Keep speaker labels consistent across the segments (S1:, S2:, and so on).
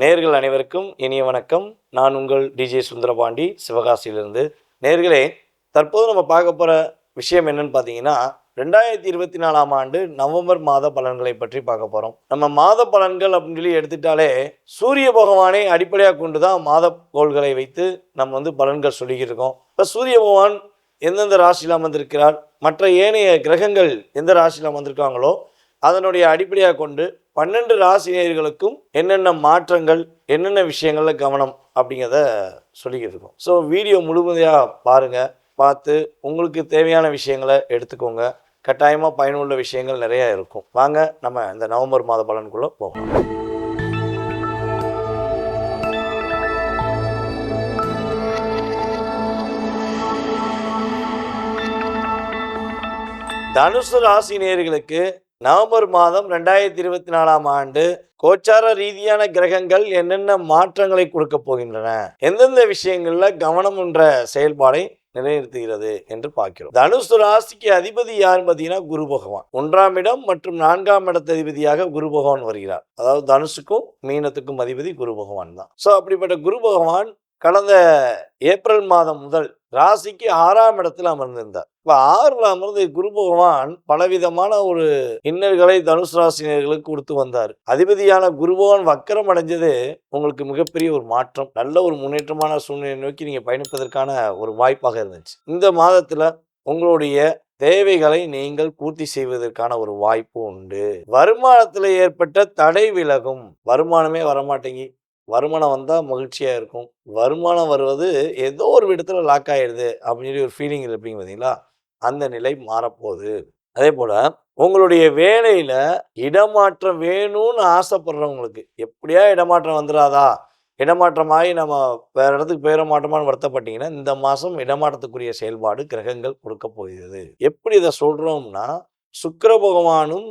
S1: நேர்கள் அனைவருக்கும் இனிய வணக்கம். நான் உங்கள் டிஜே சுந்தரபாண்டி சிவகாசியிலிருந்து. நேர்களே தற்போது நம்ம பார்க்க போகிற விஷயம் என்னன்னு பார்த்தீங்கன்னா ரெண்டாயிரத்தி இருபத்தி நாலாம் ஆண்டு நவம்பர் மாத பலன்களை பற்றி பார்க்க போகிறோம் நம்ம மாத பலன்கள் அப்படின்னு சொல்லி எடுத்துட்டாலே சூரிய பகவானை அடிப்படையாக கொண்டு தான் மாத கோள்களை வைத்து நம்ம வந்து பலன்கள் சொல்லிக்கிட்டு இருக்கோம். இப்போ சூரிய பகவான் எந்தெந்த ராசியில் அமர்ந்திருக்கிறார்? மற்ற ஏனைய கிரகங்கள் எந்த ராசியில் அமர்ந்திருக்காங்களோ அதனுடைய அடிப்படையாக கொண்டு பன்னெண்டு ராசினியர்களுக்கும் என்னென்ன மாற்றங்கள் என்னென்ன விஷயங்களில் கவனம் அப்படிங்கிறத சொல்லிக்கிட்டு இருக்கோம். ஸோ வீடியோ முழுமையாக பாருங்கள் பார்த்து உங்களுக்கு தேவையான விஷயங்களை எடுத்துக்கோங்க. கட்டாயமாக பயனுள்ள விஷயங்கள் நிறையா இருக்கும். வாங்க நம்ம இந்த நவம்பர் மாத பலனுக்குள்ளே போகலாம். தனுசு ராசி நேர்களுக்கு நவம்பர் மாதம் ரெண்டாயிரத்தி இருபத்தி நாலாம் ஆண்டு கோச்சார ரீதியான கிரகங்கள் என்னென்ன மாற்றங்களை கொடுக்க போகின்றன? எந்தெந்த விஷயங்கள்ல கவனம் என்ற செயல்பாடை நிலைநிறுத்துகிறது என்று பார்க்கிறோம். தனுசு ராசிக்கு அதிபதி யார் பார்த்தீங்கன்னா குரு பகவான். ஒன்றாம் இடம் மற்றும் நான்காம் இடத்து அதிபதியாக குரு பகவான் வருகிறார். அதாவது தனுசுக்கும் மீனத்துக்கும் அதிபதி குரு பகவான் தான். ஸோ அப்படிப்பட்ட குரு பகவான் கடந்த ஏப்ரல் மாதம் முதல் ராசிக்கு ஆறாம் இடத்துல அமர்ந்திருந்தார். இப்போ ஆறுல அமர்ந்து குரு பகவான் பலவிதமான ஒரு இன்னல்களை தனுஷ் ராசினியர்களுக்கு கொடுத்து வந்தார். அதிபதியான குரு பகவான் வக்கரம் அடைஞ்சது உங்களுக்கு மிகப்பெரிய ஒரு மாற்றம் நல்ல ஒரு முன்னேற்றமான சூழ்நிலை நோக்கி நீங்க பயணிப்பதற்கான ஒரு வாய்ப்பாக இருந்துச்சு. இந்த மாதத்துல உங்களுடைய தேவைகளை நீங்கள் பூர்த்தி செய்வதற்கான ஒரு வாய்ப்பு உண்டு. வருமானத்தில் ஏற்பட்ட தடை விலகும். வருமானமே வரமாட்டேங்கி வருமானம் வந்தால் மகிழ்ச்சியாக இருக்கும். வருமானம் வருவது ஏதோ ஒரு விடத்தில் லாக் ஆகிடுது அப்படின்னு சொல்லி ஒரு ஃபீலிங் இருப்பீங்க பார்த்தீங்களா அந்த நிலை மாறப்போகுது. அதே போல் உங்களுடைய வேலையில் இடமாற்றம் வேணும்னு ஆசைப்படுறவங்களுக்கு எப்படியா இடமாற்றம் வந்துடாதா இடமாற்றமாகி நம்ம வேற இடத்துக்கு போயிட மாட்டோமான்னு வருத்தப்பட்டீங்கன்னா இந்த மாதம் இடமாற்றத்துக்குரிய செயல்பாடு கிரகங்கள் கொடுக்க போகிறது. எப்படி இதை சொல்கிறோம்னா சுக்கர பகவானும்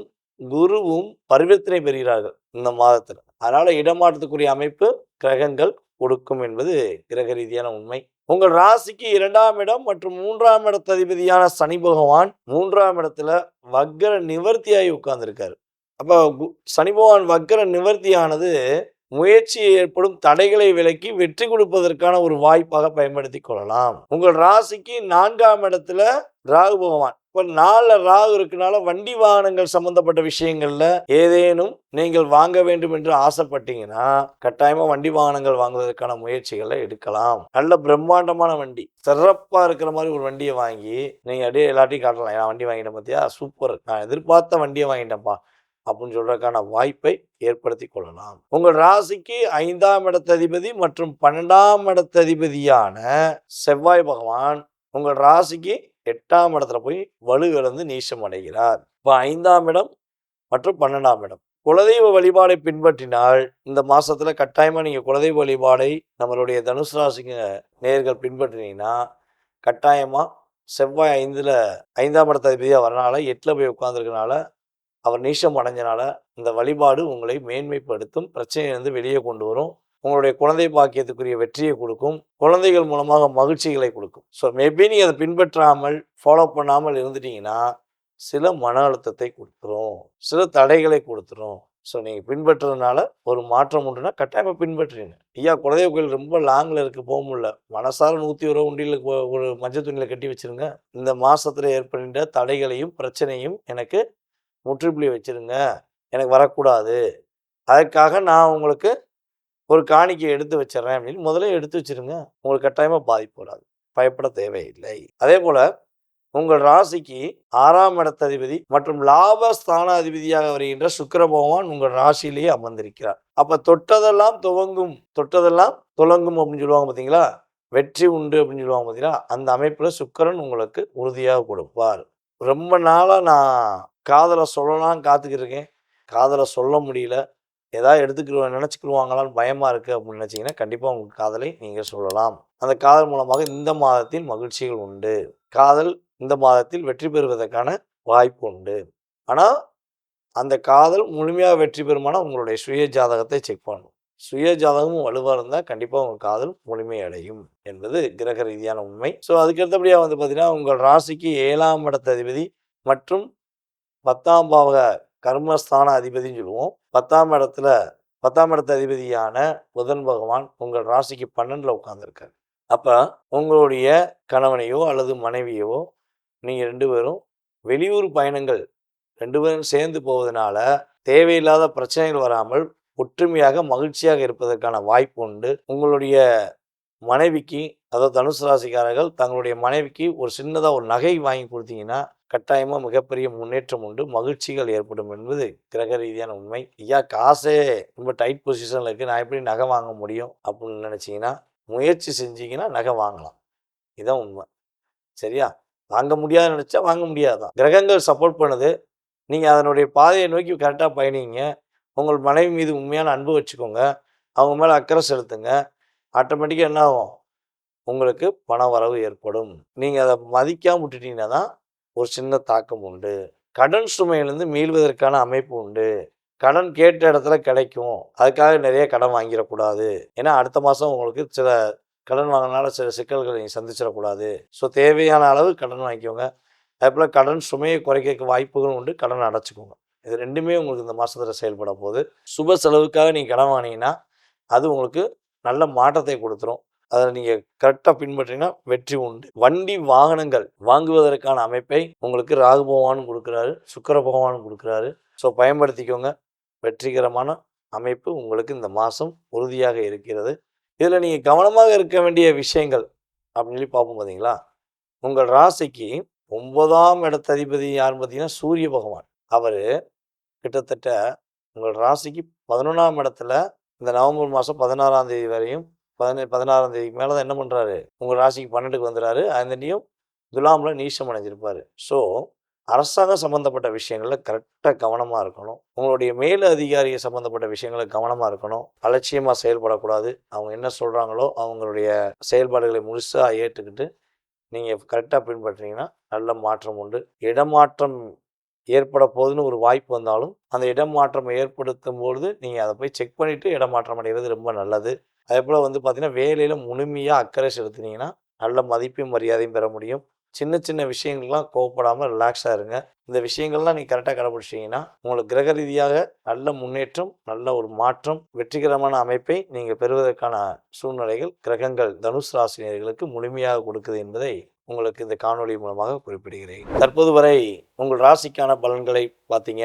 S1: குருவும் பரிவர்த்தனை பெறுகிறார்கள் இந்த மாதத்தில். அதனால இடமாற்றத்துக்குரிய அமைப்பு கிரகங்கள் கொடுக்கும் என்பது கிரக ரீதியான உண்மை. உங்கள் ராசிக்கு இரண்டாம் இடம் மற்றும் மூன்றாம் இடத்து அதிபதியான சனி பகவான் மூன்றாம் இடத்துல வக்கர நிவர்த்தியாகி உட்கார்ந்துருக்காரு. அப்போ கு- சனி பகவான் வக்கர நிவர்த்தியானது முயற்சி ஏற்படும் தடைகளை விலக்கி வெற்றி கொடுப்பதற்கான ஒரு வாய்ப்பாக பயன்படுத்தி கொள்ளலாம். உங்கள் ராசிக்கு நான்காம் இடத்துல ராகு பகவான் இப்போ நாளில் ராகு இருக்கனால வண்டி வாகனங்கள் சம்பந்தப்பட்ட விஷயங்கள்ல ஏதேனும் நீங்கள் வாங்க வேண்டும் என்று ஆசைப்பட்டீங்கன்னா கட்டாயமா வண்டி வாகனங்கள் வாங்குவதற்கான முயற்சிகளை எடுக்கலாம். நல்ல பிரம்மாண்டமான வண்டி சிறப்பா இருக்கிற மாதிரி ஒரு வண்டியை வாங்கி நீங்க அப்படியே எல்லாத்தையும் காட்டலாம். நான் வண்டி வாங்கிட்டேன் பார்த்தியா சூப்பர். நான் எதிர்பார்த்த வண்டியை வாங்கிட்டேன்ப்பா. அப்படின்னு சொல்றதுக்கான வாய்ப்பை ஏற்படுத்தி கொள்ளலாம். உங்கள் ராசிக்கு ஐந்தாம் இடத்ததிபதி மற்றும் பன்னெண்டாம் இடத்ததிபதியான செவ்வாய் பகவான் உங்கள் ராசிக்கு எட்டாம் இடத்துல போய் வலுவிழந்து நீசம் அடைகிறார். இப்போ ஐந்தாம் இடம் மற்றும் பன்னெண்டாம் இடம். குலதெய்வ வழிபாடை பின்பற்றினால் இந்த மாசத்துல கட்டாயமா நீங்க குலதெய்வ வழிபாடை நம்மளுடைய தனுசு ராசிங்க நேர்கள் பின்பற்றினீங்கன்னா கட்டாயமா செவ்வாய் ஐந்துல ஐந்தாம் இடத்ததிபதியா வரனால எட்டுல போய் உட்கார்ந்துருக்கனால அவர் நீசம் அடைஞ்சனால இந்த வழிபாடு உங்களை மேன்மைப்படுத்தும் பிரச்சனையிலிருந்து வெளியே கொண்டு வரும். உங்களுடைய குழந்தை பாக்கியத்துக்குரிய வெற்றியை கொடுக்கும். குழந்தைகள் மூலமாக மகிழ்ச்சிகளை கொடுக்கும். ஸோ மேபி நீங்கள் அதை பின்பற்றாமல் ஃபாலோ பண்ணாமல் இருந்துட்டீங்கன்னா சில மன அழுத்தத்தை கொடுத்துரும். சில தடைகளை கொடுத்துரும். ஸோ நீங்கள் பின்பற்றுறதுனால ஒரு மாற்றம் உண்டுனா கட்டாயமாக பின்பற்றுறீங்க. ஐயா குலதெய்வ கோயில் ரொம்ப லாங்கில் இருக்குது போக முடியல. மனசார நூற்றி ஒரு உண்டியில் ஒரு மஞ்சள் துணியில் கட்டி வச்சிருங்க. இந்த மாதத்தில் ஏற்படுகின்ற தடைகளையும் பிரச்சனையும் எனக்கு முற்றுப்புள்ளி வச்சுருங்க. எனக்கு வரக்கூடாது. அதற்காக நான் உங்களுக்கு ஒரு காணிக்கை எடுத்து வச்சிடுறேன் அப்படின்னு முதல்ல எடுத்து வச்சிருங்க. உங்களுக்கு கட்டாயமாக பாதிப்பு வராது. பயப்பட தேவையில்லை. அதே போல் உங்கள் ராசிக்கு ஆறாம் இடத்ததிபதி மற்றும் லாபஸ்தான அதிபதியாக வருகின்ற சுக்கர பகவான் உங்கள் ராசியிலேயே அமர்ந்திருக்கிறார். அப்ப தொட்டதெல்லாம் துவங்கும் தொட்டதெல்லாம் துலங்கும் அப்படின்னு சொல்லுவாங்க பார்த்தீங்களா வெற்றி உண்டு அப்படின்னு சொல்லுவாங்க பார்த்தீங்களா அந்த அமைப்பில் சுக்கரன் உங்களுக்கு உறுதியாக கொடுப்பார். ரொம்ப நாளாக நான் காதலை சொல்லலாம் காத்துக்கிட்டு இருக்கேன். காதலை சொல்ல முடியல. ஏதாவது எடுத்துக்கிடுவோம் நினச்சிக்கிடுவாங்களான்னு பயமாக இருக்குது அப்படின்னு நினச்சிங்கன்னா கண்டிப்பாக உங்கள் காதலை நீங்கள் சொல்லலாம். அந்த காதல் மூலமாக இந்த மாதத்தில் மகிழ்ச்சிகள் உண்டு. காதல் இந்த மாதத்தில் வெற்றி பெறுவதற்கான வாய்ப்பு உண்டு. ஆனால் அந்த காதல் முழுமையாக வெற்றி பெறுமானா உங்களுடைய சுய ஜாதகத்தை செக் பண்ணணும். சுய ஜாதகமும் வலுவாக இருந்தால் கண்டிப்பாக உங்கள் காதல் முழுமையடையும் என்பது கிரக ரீதியான உண்மை. ஸோ அதுக்கு அடுத்தபடியாக வந்து பார்த்தீங்கன்னா உங்கள் ராசிக்கு ஏழாம் இடத்த அதிபதி மற்றும் பத்தாம் பாவக கர்மஸ்தான அதிபதின்னு சொல்லுவோம். பத்தாம் இடத்துல பத்தாம் இடத்த அதிபதியான புதன் பகவான் உங்கள் ராசிக்கு பன்னெண்டில் உட்காந்துருக்காரு அப்போ உங்களுடைய கணவனையோ அல்லது மனைவியவோ நீங்கள் ரெண்டு பேரும் வெளியூர் பயணங்கள் ரெண்டு பேரும் சேர்ந்து போவதனால தேவையில்லாத பிரச்சனைகள் வராமல் ஒற்றுமையாக மகிழ்ச்சியாக இருப்பதற்கான வாய்ப்பு உண்டு. உங்களுடைய மனைவிக்கு அதாவது தனுசு ராசிக்காரர்கள் தங்களுடைய மனைவிக்கு ஒரு சின்னதாக ஒரு நகை வாங்கி கொடுத்தீங்கன்னா கட்டாயமாக மிகப்பெரிய முன்னேற்றம் உண்டு. மகிழ்ச்சிகள் ஏற்படும் என்பது கிரக ரீதியான உண்மை. ஐயா காசே ரொம்ப டைட் பொசிஷனில் இருக்குது நான் எப்படி நகை வாங்க முடியும் அப்படின்னு நினச்சிங்கன்னா முயற்சி செஞ்சீங்கன்னா நகை வாங்கலாம். இதுதான் உண்மை. சரியா? வாங்க முடியாதுன்னு நினச்சா வாங்க முடியாதான் கிரகங்கள் சப்போர்ட் பண்ணுது. நீங்கள் அதனுடைய பாதையை நோக்கி கரெக்டாக பயணிங்க. உங்கள் மனைவி மீது உண்மையான அன்பு வச்சுக்கோங்க. அவங்க மேலே அக்கறை செலுத்துங்க. ஆட்டோமேட்டிக்காக என்ன ஆகும்? உங்களுக்கு பண வரவு ஏற்படும். நீங்கள் அதை மதிக்காமல் விட்டுட்டீங்கன்னா தான் ஒரு சின்ன தாக்கம் உண்டு. கடன் சுமையிலேருந்து மீள்வதற்கான அமைப்பு உண்டு. கடன் கேட்ட இடத்துல கிடைக்கும். அதுக்காக நிறைய கடன் வாங்கிடக்கூடாது. ஏன்னா அடுத்த மாதம் உங்களுக்கு சில கடன் வாங்கினால சில சிக்கல்களை நீங்கள் சந்திச்சிடக்கூடாது. ஸோ தேவையான அளவு கடன் வாங்கிக்கோங்க. அதேபோல் கடன் சுமையை குறைக்க வாய்ப்புகளும் உண்டு. கடன் அடைச்சிக்கோங்க. இது ரெண்டுமே உங்களுக்கு இந்த மாதத்தில் செயல்பட போகுது. சுப செலவுக்காக நீங்கள் கடன் வாங்கினீங்கன்னா அது உங்களுக்கு நல்ல மாற்றத்தை கொடுத்துரும். அதை நீங்கள் கரெக்டாக பின்பற்றினா வெற்றி உண்டு. வண்டி வாகனங்கள் வாங்குவதற்கான அமைப்பை உங்களுக்கு ராகு பகவானும் கொடுக்குறாரு சுக்கர பகவானும் கொடுக்குறாரு. ஸோ பயன்படுத்திக்கோங்க. வெற்றிகரமான அமைப்பு உங்களுக்கு இந்த மாதம் உறுதியாக இருக்கிறது. இதில் நீங்கள் கவனமாக இருக்க வேண்டிய விஷயங்கள் அப்படின்னு சொல்லி பார்ப்போம் பார்த்தீங்களா உங்கள் ராசிக்கு ஒன்பதாம் இடத்த அதிபதி யாருன்னு பார்த்தீங்கன்னா சூரிய பகவான். அவர் கிட்டத்தட்ட உங்கள் ராசிக்கு பதினொன்றாம் இடத்துல இந்த நவம்பர் மாதம் பதினாறாம் தேதி வரையும் பதினே பதினாறாம் தேதிக்கு மேலே தான் என்ன பண்ணுறாரு உங்கள் ராசிக்கு பன்னெண்டுக்கு வந்துடுறாரு அதுலேயும் துலாமில் நீசம் அடைஞ்சிருப்பார். ஸோ அரசாங்கம் சம்மந்தப்பட்ட விஷயங்களில் கரெக்டாக கவனமாக இருக்கணும். உங்களுடைய மேல் அதிகாரியை சம்மந்தப்பட்ட விஷயங்களில் கவனமாக இருக்கணும். அலட்சியமாக செயல்படக்கூடாது. அவங்க என்ன சொல்கிறாங்களோ அவங்களுடைய செயல்பாடுகளை முழுசாக ஏற்றுக்கிட்டு நீங்கள் கரெக்டாக பின்பற்றினீங்கன்னா நல்ல மாற்றம் உண்டு. இடமாற்றம் ஏற்பட போகுதுன்னு ஒரு வாய்ப்பு வந்தாலும் அந்த இடமாற்றம் ஏற்படுத்தும் பொழுது நீங்கள் அதை போய் செக் பண்ணிவிட்டு இடமாற்றம் அடைகிறது ரொம்ப நல்லது. அதே போல் வந்து பார்த்திங்கன்னா வேலையில் முழுமையாக அக்கறை செலுத்தினீங்கன்னா நல்ல மதிப்பையும் மரியாதையும் பெற முடியும். சின்ன சின்ன விஷயங்கள்லாம் கோவப்படாமல் ரிலாக்ஸாக இருங்க. இந்த விஷயங்கள்லாம் நீங்கள் கரெக்டாக கடைபிடிச்சிங்கன்னா உங்களுக்கு கிரக ரீதியாக நல்ல முன்னேற்றம் நல்ல ஒரு மாற்றம் வெற்றிகரமான அமைப்பை நீங்கள் பெறுவதற்கான சூழ்நிலைகள் கிரகங்கள் தனுஷ் ராசினியர்களுக்கு முழுமையாக கொடுக்குது என்பதை உங்களுக்கு இந்த காணொளி மூலமாக குறிப்பிடுகிறேன். தற்போது வரை உங்கள் ராசிக்கான பலன்களை பார்த்தீங்க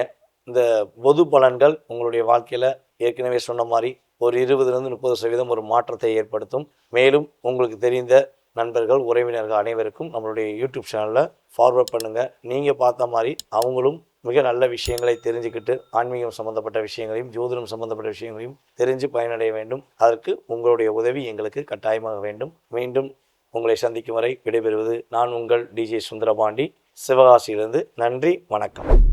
S1: இந்த பொது பலன்கள் உங்களுடைய வாழ்க்கையில் ஏற்கனவே சொன்ன மாதிரி ஒரு இருபதுலேருந்து முப்பது சதவீதம் ஒரு மாற்றத்தை ஏற்படுத்தும். மேலும் உங்களுக்கு தெரிந்த நண்பர்கள் உறவினர்கள் அனைவருக்கும் நம்மளுடைய யூடியூப் சேனலில் ஃபார்வர்ட் பண்ணுங்கள் நீங்கள் பார்த்த மாதிரி அவங்களும் மிக நல்ல விஷயங்களை தெரிஞ்சுக்கிட்டு ஆன்மீகம் சம்மந்தப்பட்ட விஷயங்களையும் ஜோதிடம் சம்மந்தப்பட்ட விஷயங்களையும் தெரிஞ்சு பயனடைய வேண்டும். அதற்கு உங்களுடைய உதவி எங்களுக்கு கட்டாயமாக வேண்டும். மீண்டும் உங்களை சந்திக்கும் வரை விடைபெறுவது நான் உங்கள் டிஜே சுந்தரபாண்டி. சிவகாசியிலிருந்து நன்றி வணக்கம்.